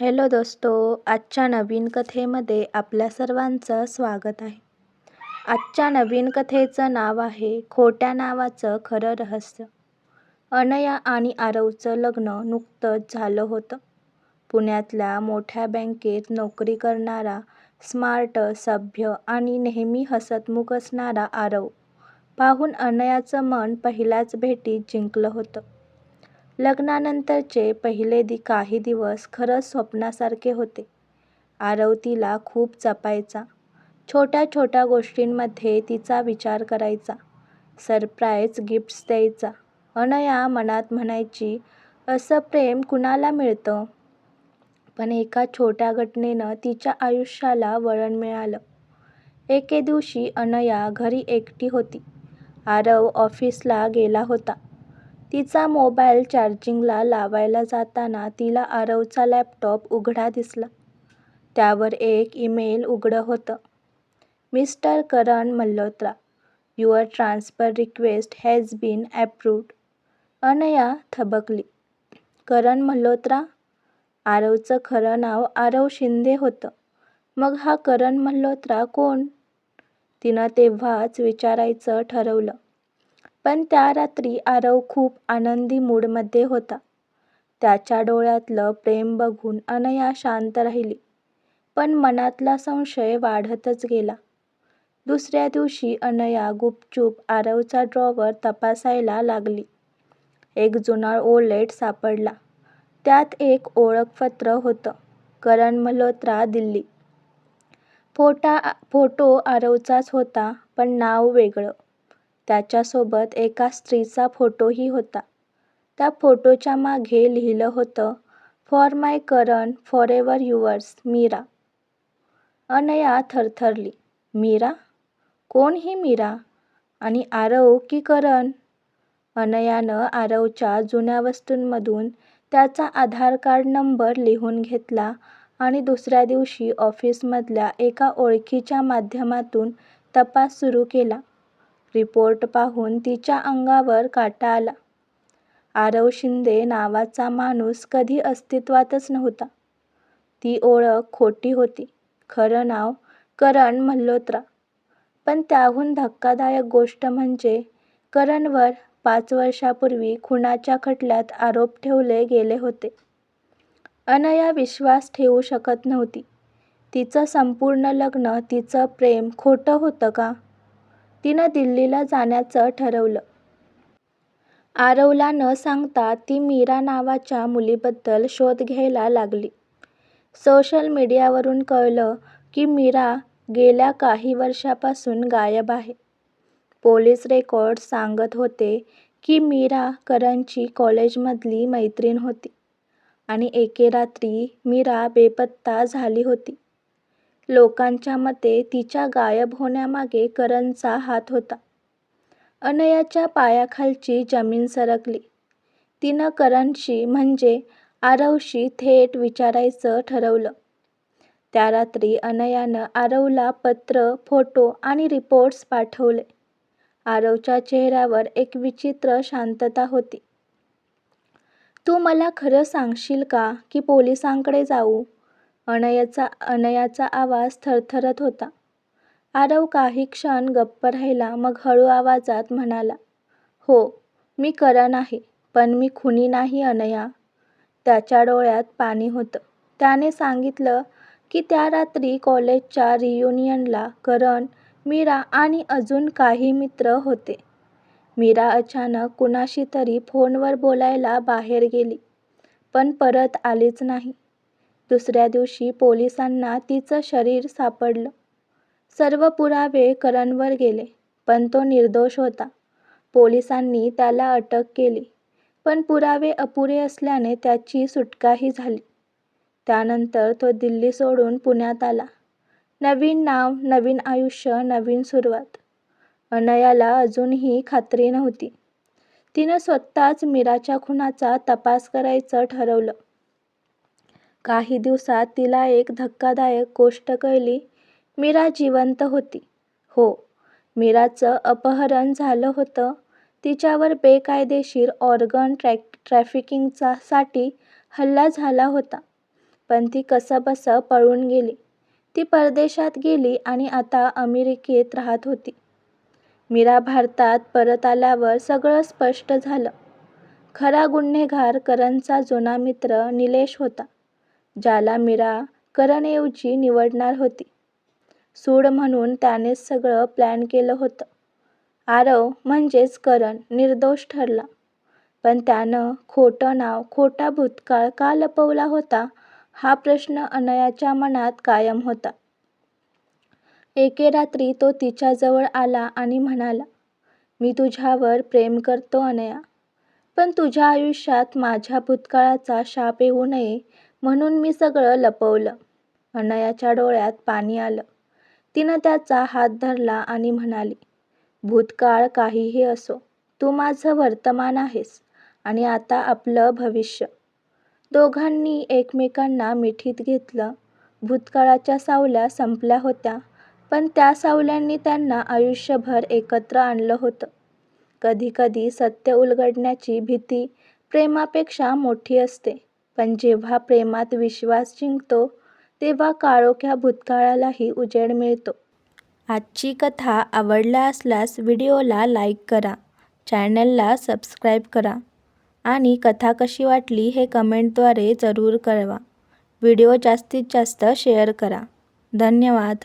Hello दोस्तो आजच्या नवीन कथेमध्ये आपल्या सर्वांचं स्वागत आहे. आजच्या नवीन कथेचं नाव आहे खोट्या नावाचं खरं रहस्य. अनया आणि आरवचं लग्न नुकतंच झालं होतं. पुण्यातल्या मोठ्या बँकेत नोकरी करणारा स्मार्ट सभ्य आणि नेहमी हसतमुख असणारा आरव पाहून अनयाचं मन पहिल्याच भेटीत जिंकलं होतं. लग्नानंतरचे पहिले दि काही दिवस खरंच स्वप्नासारखे होते. आरव तिला खूप जपायचा. छोट्या छोट्या गोष्टींमध्ये तिचा विचार करायचा. सरप्राईज गिफ्ट्स द्यायचा. अनया मनात म्हणायची असं प्रेम कुणाला मिळतं? पण एका छोट्या घटनेनं तिच्या आयुष्याला वळण मिळालं. एके दिवशी अनया घरी एकटी होती. आरव ऑफिसला गेला होता. तिचा मोबाईल चार्जिंगला लावायला जाताना तिला आरवचा लॅपटॉप उघडा दिसला. त्यावर एक ईमेल उघडं होतं. Mister Karan Malhotra your transfer request has been approved Anaya थबकली. करण मल्होत्रा आरवचं खरं नाव आरव शिंदे होतं. मग हा करण मल्होत्रा कोण? तिनं तेव्हाच विचारायचं ठरवलं. पण त्या रात्री आरव खूप आनंदी मूडमध्ये होता. त्याच्या डोळ्यातलं प्रेम बघून अनया शांत राहिली पण मनातला संशय वाढतच गेला. दुसऱ्या दिवशी अनया गुपचूप आरवचा ड्रॉवर तपासायला लागली. एक जुना ओलेट सापडला. त्यात एक ओळखपत्र होतं करण मल्होत्रा दिल्ली. फोटा फोटो आरवचाच होता पण नाव वेगळं. त्याच्यासोबत एका स्त्रीचा फोटोही होता. त्या फोटोच्या मागे लिहिलं होतं for my Karan forever yours Meera. Anaya थरथरली Mira? कोण ही मीरा? आणि आरव की करण अनयानं आरवच्या जुन्या वस्तूंमधून त्याचा आधार कार्ड नंबर लिहून घेतला आणि दुसऱ्या दिवशी ऑफिसमधल्या एका ओळखीच्या माध्यमातून तपास सुरू केला. रिपोर्ट पाहून तिच्या अंगावर काटा आला. आरव शिंदे नावाचा माणूस कधी अस्तित्वातच नव्हता. ती ओळख खोटी होती. खरं नाव करण मल्होत्रा. पण त्याहून धक्कादायक गोष्ट म्हणजे करणवर पाच वर्षापूर्वी खुनाच्या खटल्यात आरोप ठेवले गेले होते. अनया विश्वास ठेवू शकत नव्हती. तिचं संपूर्ण लग्न तिचं प्रेम खोटं होतं का? तिनं दिल्लीला जाण्याचं ठरवलं. आरवला न सांगता ती मीरा नावाच्या मुलीबद्दल शोध घ्यायला लागली. सोशल मीडियावरून कळलं की मीरा गेल्या काही वर्षापासून गायब आहे. पोलीस रेकॉर्ड सांगत होते की मीरा करणची कॉलेजमधली मैत्रीण होती आणि एके रात्री मीरा बेपत्ता झाली होती. लोकांच्या मते तिच्या गायब होण्यामागे करणचा हात होता. अनयाच्या पायाखालची जमीन सरकली. तिनं करणशी म्हणजे आरवशी थेट विचारायचं ठरवलं. त्या रात्री अनयानं आरवला पत्र फोटो आणि रिपोर्ट्स पाठवले. आरवच्या चेहऱ्यावर एक विचित्र शांतता होती. तू मला खरं सांगशील का की पोलिसांकडे जाऊ? अनयाचा अनयाचा आवाज थरथरत होता. आरव काही क्षण गप्प राहिला मग हळू आवाजात म्हणाला हो मी करण आहे पण मी खुनी नाही अनया. त्याच्या डोळ्यात पाणी होतं. त्याने सांगितलं की त्या रात्री कॉलेजच्या रियुनियनला करण मीरा आणि अजून काही मित्र होते. मीरा अचानक कुणाशी तरी फोनवर बोलायला बाहेर गेली पण परत आलीच नाही. दुसऱ्या दिवशी पोलिसांना तिचं शरीर सापडलं. सर्व पुरावे करणवर गेले पण तो निर्दोष होता. पोलिसांनी त्याला अटक केली पण पुरावे अपुरे असल्याने त्याची सुटकाही झाली. त्यानंतर तो दिल्ली सोडून पुण्यात आला. नवीन नाव नवीन आयुष्य नवीन सुरुवात. अनयाला अजूनही खात्री नव्हती. तिनं स्वतःच मीराच्या खुनाचा तपास करायचं ठरवलं. काही दिवसात तिला एक धक्कादायक गोष्ट कळली मीरा जिवंत होती हो मीराचं अपहरण झालं होतं तिच्यावर बेकायदेशीर ऑर्गन ट्रॅक ट्रॅफिकिंगचा साठी हल्ला झाला होता पण ती कसंबसं पळून गेली. ती परदेशात गेली आणि आता अमेरिकेत राहत होती. मीरा भारतात परत आल्यावर सगळं स्पष्ट झालं. खरा गुन्हेगार करणचा जुना मित्र निलेश होता, ज्याला मीरा करणऐवजी निवडणार होती. सूड म्हणून त्यानेच सगळं प्लॅन केलं होतं. आरव म्हणजेच करण निर्दोष ठरला. पण त्यानं खोटं नाव, खोटा भूतकाळ का लपवला होता हा प्रश्न अनयाच्या मनात कायम होता. एके रात्री तो तिच्याजवळ आला आणि म्हणाला, मी तुझ्यावर प्रेम करतो अनया. पण तुझ्या आयुष्यात माझ्या भूतकाळाचा शाप येऊ नये म्हणून मी सगळं लपवलं. अनयाच्या डोळ्यात पाणी आलं. तिनं त्याचा हात धरला आणि म्हणाली, भूतकाळ काहीही असो, तू माझं वर्तमान आहेस आणि आता आपलं भविष्य. दोघांनी एकमेकांना मिठीत घेतलं. भूतकाळाच्या सावल्या संपल्या होत्या, पण त्या सावल्यांनी त्यांना आयुष्यभर एकत्र आणलं होतं. कधीकधी सत्य उलगडण्याची भीती प्रेमापेक्षा मोठी असते, पण जेव्हा प्रेमात विश्वास जिंकतो, तेव्हा काळोख्या भूतकाळालाही उजेड मिळतो. आजची कथा आवडला असल्यास व्हिडिओला लाईक करा, चॅनलला सबस्क्राईब करा आणि कथा कशी वाटली हे कमेंटद्वारे जरूर कळवा. व्हिडिओ जास्तीत जास्त शेअर करा. धन्यवाद.